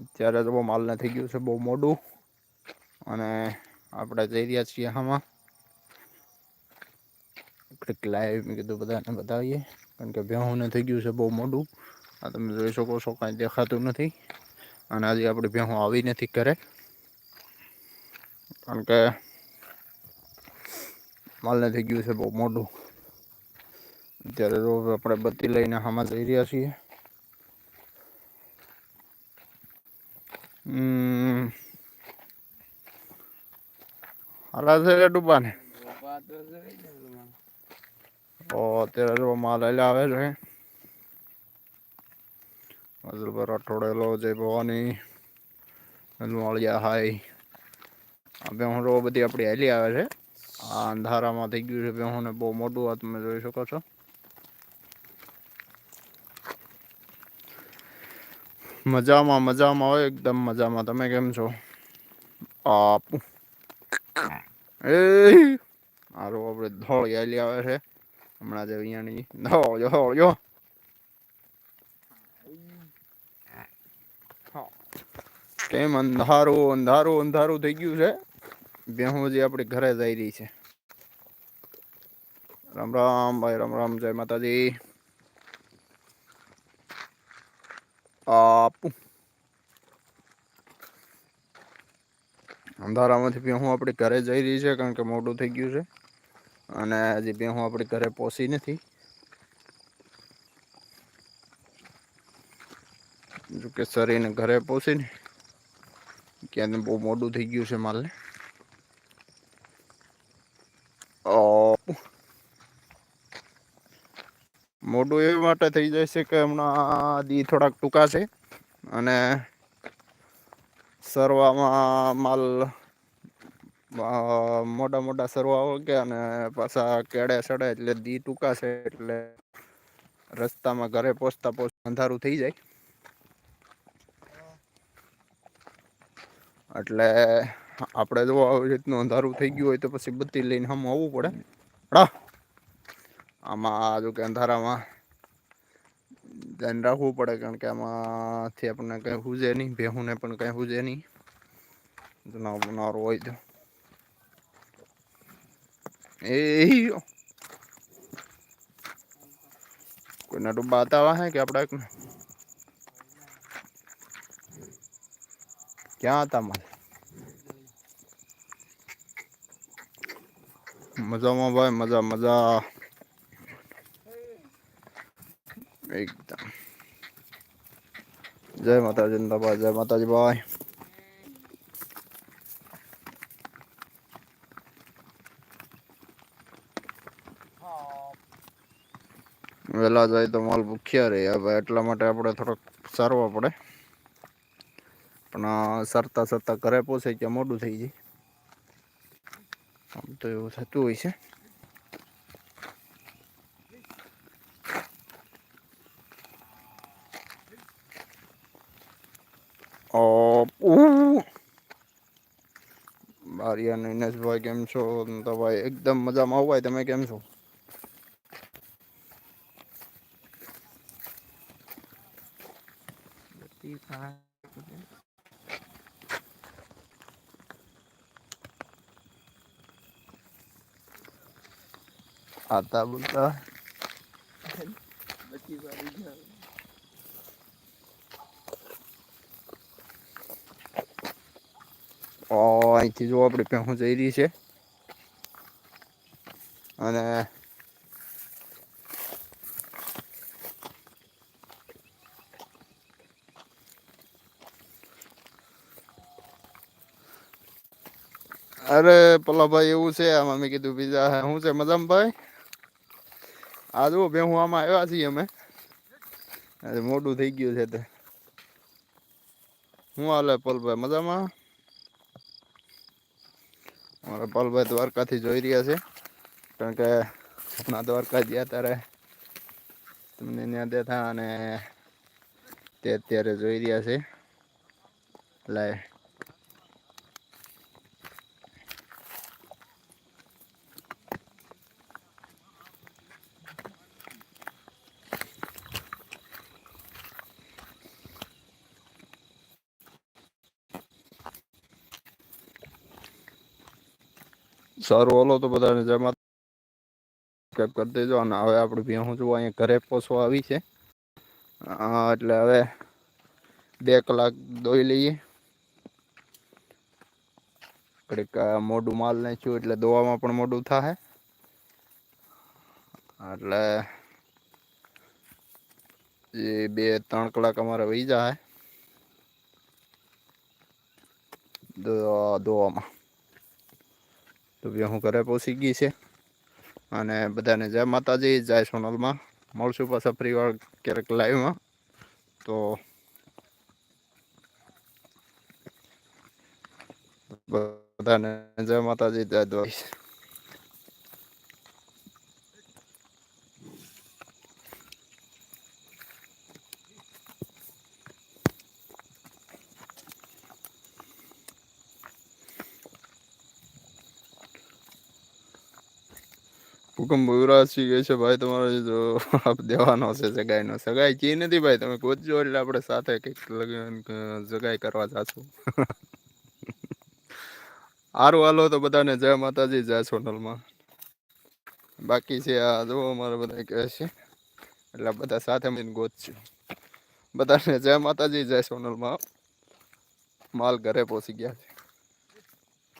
અત્યારે તો બહુ માલને થઈ ગયું છે, બહુ મોડું. અને આપણે જઈ રહ્યા છીએ આમાં. કંઈક લાઈવ કીધું બધાને બતાવીએ. કારણ કે ભેહુંને થઈ ગયું છે, બહુ મોડું. આ તમે જોઈ શકો છો, કાંઈ દેખાતું નથી. અને આજે આપણી ભેહું આવી નથી ઘરે. કારણ કે માલને થઈ ગયું છે, બહુ મોડું. અત્યારે રોજ આપણે બત્તી લઈને આમાં જઈ રહ્યા છીએ. હાલા છે ડૂબાને ઓ, અત્યારે જો માલ એટલે આવે છે. અઝલ પર અઠોડેલો જય ભવાની. માળિયા હાય. બે હું રો બધી આપણી હેલી આવે છે. આ અંધારામાં થઈ ગયું છે હું બહુ મોટું આ તમે જોઈ શકો છો. મજામાં મજામાં હોય, એકદમ મજામાં. તમે કેમ છો? આપુ એ હારો આપણે ધોળી આલી આવે છે. હમણાં જ અહીંયાની ધોળ્યો ધોળ્યો કેમ અંધારું અંધારું અંધારું થઈ ગયું છે? બેહું જે આપણી ઘરે જઈ રહી છે. રામ રામ ભાઈ, રામ રામ, જય માતાજી. આપુ. અંધારામાંથી બી હું આપણી ઘરે જઈ રહી છે, કારણ કે મોડું થઈ ગયું છે. અને હજી બી હું આપણી ઘરે પહોંચી નથી. જોકે સરીને ઘરે પહોંચીને ક્યાં બહુ મોડું થઈ ગયું છે માલને. મોટું એ માટે થઈ જાય છે કે હમણાં દી થોડાક ટૂંકા છે. અને સરવામાં માલ મોટા મોટા સરવા કે અને પાછા કેડે સડે એટલે દી ટૂંકા છે એટલે રસ્તામાં ઘરે પહોંચતા પહોંચતા અંધારું થઈ જાય. એટલે આપણે જો આવી રીતનું અંધારું થઈ ગયું હોય તો પછી બત્તી લઈને હમ આવવું પડે. આમાં જો કે અંધારામાં ધ્યાન રાખવું પડે કારણ કે આમાંથી આપણને કંઈ હુજે નહીં, ભેહુને પણ કંઈ હુજે નહીં. જનાવર બનાવર હોય તો એ કોઈના ડબ્બા હતા હે કે આપડા ક્યાં હતા માલ મજામાં ભાઈ મજા મજા એકદમ જય માતાજી જય માતાજી ભાઈ વહેલા જાય તો માલ ભૂખ્યા રહે. હવે એટલા માટે આપણે થોડોક સારવા પડે. પણ સરતા સરતા ઘરે પહોંચે ત્યાં મોડું થઈ જાય આમ તો એવું થતું હોય છે. બારિયા નિનેશભાઈ કેમ છો? ભાઈ એકદમ મજામાં. હોય તમે કેમ છો? આતા બોલતા અહીંથી જો આપણે પહેું જઈ રહી છે અને અરે પલાભાઈ એવું છે. આમાં મેં કીધું બીજા શું છે મજામાં ભાઈ આ જુઓ બે હું આમાં આવ્યા છીએ અમે. મોટું થઈ ગયું છે તે. શું હાલે પલભાઈ મજામાં? અમારા પલભાઈ દ્વારકાથી જોઈ રહ્યા છે. કારણ કે હમણાં દ્વારકા ગયા ત્યારે તમને ત્યાં દેતા અને તે અત્યારે જોઈ રહ્યા છે. લાય. સારું હાલો તો બધાને જય માતા સબસ્ક્રાઈબ કરી દેજો અને હવે આપણે ભેહું જોવા અહીંયા ઘરે પોસવા આવી છે. એટલે હવે બે કલાક દોઈ લઈએ. કડીક મોઢું માલ નાખ્યું એટલે દોવામાં પણ મોઢું થાય એટલે એ બે, ત્રણ કલાક અમારે વહી જાય દોવામાં. તો હું ઘરે પહોંચી ગઈ છે. અને બધાને જય માતાજી, જય સોનલમાં. મળશું પાછા ફરીવાર ક્યારેક લાઈવમાં. તો બધાને જય માતાજી, જય દ્વારકા હુકમ યુવરાજસિંહ કહે છે ભાઈ તમારે જો આપ દેવાનો છે સગાઈનો સગાઈ કી નથી ભાઈ? તમે ગોતજો એટલે આપણે સાથે કંઈક લગ્ન સગાઈ કરવા જાશું. સારું હાલો તો બધાને જય માતાજી, જય સોનલમાં. બાકી છે આ, જો અમારે બધા કહે છે, એટલે બધા સાથે મળીને ગોતશું બધાને જય માતાજી, જય સોનલમાં. માલ ઘરે પહોંચી ગયા છે.